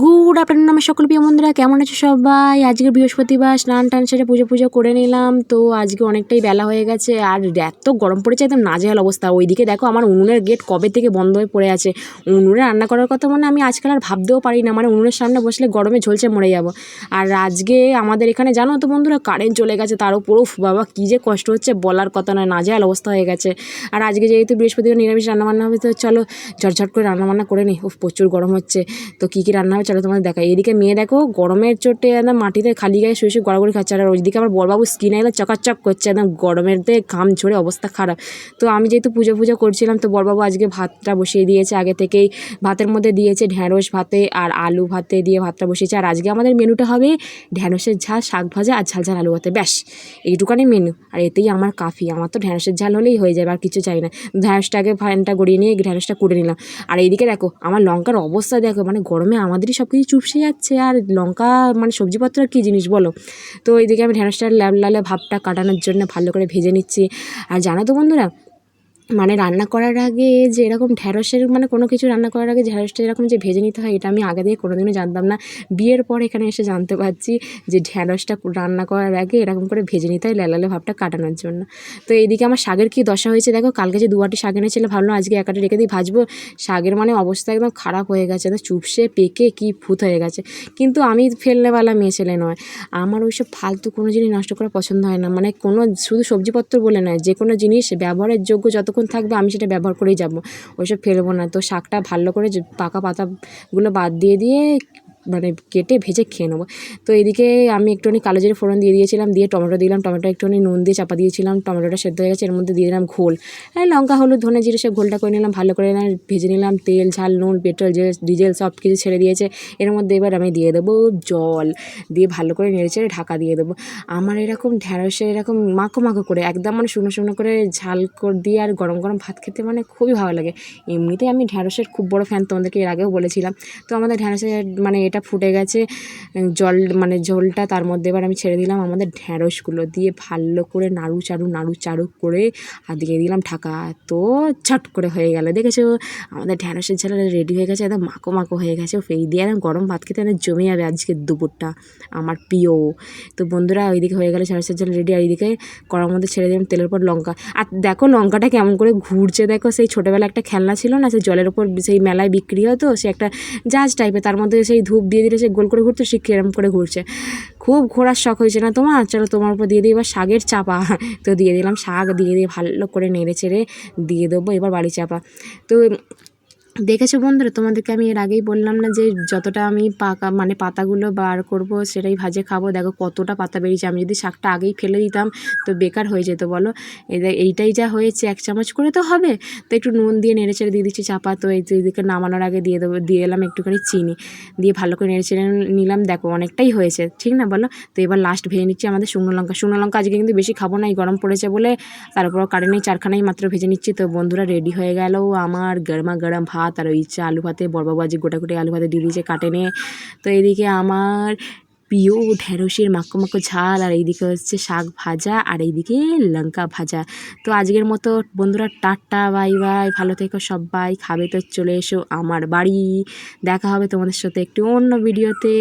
Good afternoon, আমার সকল প্রিয় বন্ধুরা, কেমন আছো সবাই? আজকে বৃহস্পতিবার, স্নান টান সেরে পুজো পুজো করে নিলাম। তো আজকে অনেকটাই বেলা হয়ে গেছে, আর এত গরম পড়েছে, একদম নাজেহাল অবস্থা। ওইদিকে দেখো, আমার উনুনের গেট কবে থেকে বন্ধ হয়ে পড়ে আছে। উনুনে রান্না করার কথা মানে আমি আজকাল আর ভাবতেও পারি না মানে উনুনের সামনে বসলে গরমে ঝলছে মরে যাব। আর আজকে আমাদের এখানে জানো তো বন্ধুরা কারেন্ট চলে গেছে, তার উপর উফ বাবা, কী যে কষ্ট হচ্ছে, বলার কথা নয়, নাজেহাল অবস্থা হয়ে গেছে। আর আজকে যেহেতু বৃহস্পতিবার নিরামিষ রান্নাবান্না হবে, তো চলো ঝটঝট করে রান্নাবান্না করে নিই। উফ, প্রচুর গরম হচ্ছে। তো কী কী রান্না হবে চলো তোমাদের দেখাই। এদিকে মেয়ে দেখো, গরমের চোটে একদম মাটিতে খালি গায়ে শুয়ে শুয়ে গড়াগড়ি খাচ্ছে। আর ওইদিকে আমার বড়বাবু স্কিন একদম চকাচক করছে, একদম গরমের দিয়ে ঘাম ঝরে অবস্থা খারাপ। তো আমি যেহেতু পুজো পুজো করছিলাম, তো বড়বাবু আজকে ভাতটা বসিয়ে দিয়েছে। আগে থেকেই ভাতের মধ্যে দিয়েছে ঢ্যাঁড়স ভাতে আর আলু ভাতে দিয়ে ভাতটা বসিয়েছে। আর আজকে আমাদের মেনুটা হবে ঢ্যাঁড়সের ঝাল, শাক ভাজা আর ঝাল ঝাল আলু ভাতে। ব্যাস, এইটুকানি মেনু আর এতেই আমার কাফি। আমার তো ঢ্যাঁড়সের ঝাল হলেই হয়ে যাবে, আর কিছু চাই না। ঢ্যাঁড়সটাকে ফ্যানটা গড়িয়ে নিয়ে, ঢ্যাঁড়সটা কুড়ে নিলাম। আর এইদিকে দেখো, আমার লঙ্কার অবস্থা দেখো মানে গরমে আমাদেরই সব কিছু চুপসে যাচ্ছে, আর লঙ্কা মানে সবজিপত্র আর কী জিনিস বলো? তো এইদিকে আমি ঢ্যাঁড়সটা লাল লালে ভাবটা কাটানোর জন্য ভালো করে ভেজে নিচ্ছি। আর জানো তো বন্ধুরা মানে রান্না করার আগে যে এরকম ঢ্যাঁড়সের মানে কোনো কিছু রান্না করার আগে ঢ্যাঁড়সটা এরকম যে ভেজে নিতে হয়, এটা আমি আগে দিয়ে কোনোদিনও জানতাম না। বিয়ের পর এখানে এসে জানতে পারছি যে ঢ্যাঁড়সটা রান্না করার আগে এরকম করে ভেজে নিতে হয় লালালে ভাবটা কাটানোর জন্য। তো এইদিকে আমার শাগের কী দশা হয়েছে দেখো, কালকে যে দুয়াটি শাক এনেছিল ভাবলাম আজকে একাটি রেখে দিই, ভাজবো। শাগের মানে অবস্থা একদম খারাপ হয়ে গেছে, একদম চুপসে পেকে কি ফুত হয়ে গেছে। কিন্তু আমি ফেলনেওয়ালা মেয়ে ছেলে নয়, আমার ওইসব ফালতু কোনো জিনিস নষ্ট করা পছন্দ হয় না। মানে কোনো শুধু সবজিপত্র বলে নয় যে কোনো জিনিস ব্যবহারের যোগ্য যতক্ষণ থাকবে আমি সেটা ব্যবহার করেই যাব। ওইসব ফেলব না। তো শাকটা ভালো করে পাকা পাতাগুলো বাদ দিয়ে দিয়ে মানে কেটে ভেজে খেয়ে নেব। তো এদিকে আমি একটুখানি কালো জিরে ফোড়ন দিয়ে দিয়েছিলাম, দিয়ে টমেটো দিলাম, টমেটো একটুখানি নুন দিয়ে চাপা দিয়েছিলাম, টমেটোটা সেদ্ধ হয়ে গেছে, এর মধ্যে দিয়ে দিলাম ঘোল। হ্যাঁ লঙ্কা, হলুদ, ধনে জিরে সব ঘোলটা করে নিলাম, ভালো করে নিলাম ভেজে নিলাম, তেল, ঝাল, নুন, পেট্রোল, ডিজেল সব কিছু ছেড়ে দিয়েছে, এর মধ্যে এবার আমি দিয়ে দেবো জল, দিয়ে ভালো করে নেড়ে চেড়ে ঢাকা দিয়ে দেবো। আমার এরকম ঢ্যাঁড়সের এরকম মাখো মাখো করে, একদম মানে শুকনো শুকনো করে ঝাল করে দিয়ে আর গরম গরম ভাত খেতে মানে খুবই ভালো লাগে। এমনিতেই আমি ঢ্যাঁড়সের খুব বড় ফ্যান তোমাদেরকে এর আগেও বলেছিলাম। তো আমাদের ঢ্যাঁড়সের মানে এটা ফুটে গেছে জল মানে ঝোলটা তার মধ্যে এবার আমি ছেড়ে দিলাম আমাদের ঢ্যাঁড়সগুলো দিয়ে ভালো করে নাড়ু চাড়ু নাড়ু চাড়ু করে আর দিয়ে দিলাম ঢাকা। তো ছট করে হয়ে গেল, দেখেছ? আমাদের ঢ্যাঁড়সের ঝাল রেডি হয়ে গেছে, একদম মাখো মাখো হয়ে গেছে। ফেই দিয়ে গরম ভাত খেতে একদম জমে যাবে আজকের দুপুরটা, আমার প্রিয়। তো বন্ধুরা, ওইদিকে হয়ে গেলে ঢ্যাঁড়সের ঝাল রেডি আর এইদিকে কড়ার মধ্যে ছেড়ে দিলাম তেলের উপর লঙ্কা। আর দেখো লঙ্কাটা কেমন করে ঘুরছে, দেখো সেই ছোটোবেলা একটা খেলনা ছিল না, সেই জলের ওপর সেই মেলায় বিক্রি হতো সে একটা জাহাজ টাইপের তার মধ্যে সেই ধূপ দিয়ে দিলে সে গোল করে ঘুরতে, সে কেরম করে ঘুরছে। খুব ঘোরার শখ হয়েছে না তোমার? চলো তোমার উপর দিয়ে দিই, এবার শাকের চাপা। তো দিয়ে দিলাম শাক, দিয়ে দিয়ে ভালো করে নেড়ে চেড়ে দিয়ে দেবো, এবার বাড়ি চাপা। তো দেখেছ বন্ধুরা? তোমাদেরকে আমি এর আগেই বললাম না যে যতটা আমি পাকা মানে পাতাগুলো বার করব, সেটাই ভাজে খাব। দেখো কতটা পাতা বেরিয়েছে। আমি যদি শাকটা আগেই ফেলে দিতাম, তো বেকার হয়ে যেত, বলো? এইটাই যা হয়েছে, এক চামচ করে তো হবে। তো একটু নুন দিয়ে নেড়ে চেড়ে দিয়ে দিচ্ছি চাপা, তো এই দিকে নামানোর আগে দিয়ে দেবো, দিয়ে এলাম একটুখানি চিনি। দিয়ে ভালো করে নেড়ে চেড়ে নিলাম। দেখো অনেকটাই হয়েছে, ঠিক না, বলো? তো এবার লাস্ট ভেজে নিচ্ছি আমাদের শুকনো লঙ্কা। শুকনো লঙ্কা আজকে কিন্তু বেশি খাব না, এই গরম পড়েছে বলে। তারপর কারেন্টেই চারখানাই মাত্র ভেজে নিচ্ছি। তো বন্ধুরা রেডি হয়ে গেল আমার গরমা গরম ভাত। আর ওই ইচ্ছে আলু ভাতে বড়বাবু আজকে গোটা গোটা আলু ভাতে দিয়ে দিয়েছে কাটে তো এদিকে আমার প্রিয় ঢেঁড়সের মাক্য মাক্য ঝাল, আর এইদিকে হচ্ছে শাক ভাজা, আর এইদিকে লঙ্কা ভাজা। তো আজকের মতো বন্ধুরা টাটা, বাই বাই, ভালো থেকো সবাই, খাবে তো চলে এসো আমার বাড়ি। দেখা হবে তোমাদের সাথে একটু অন্য ভিডিওতে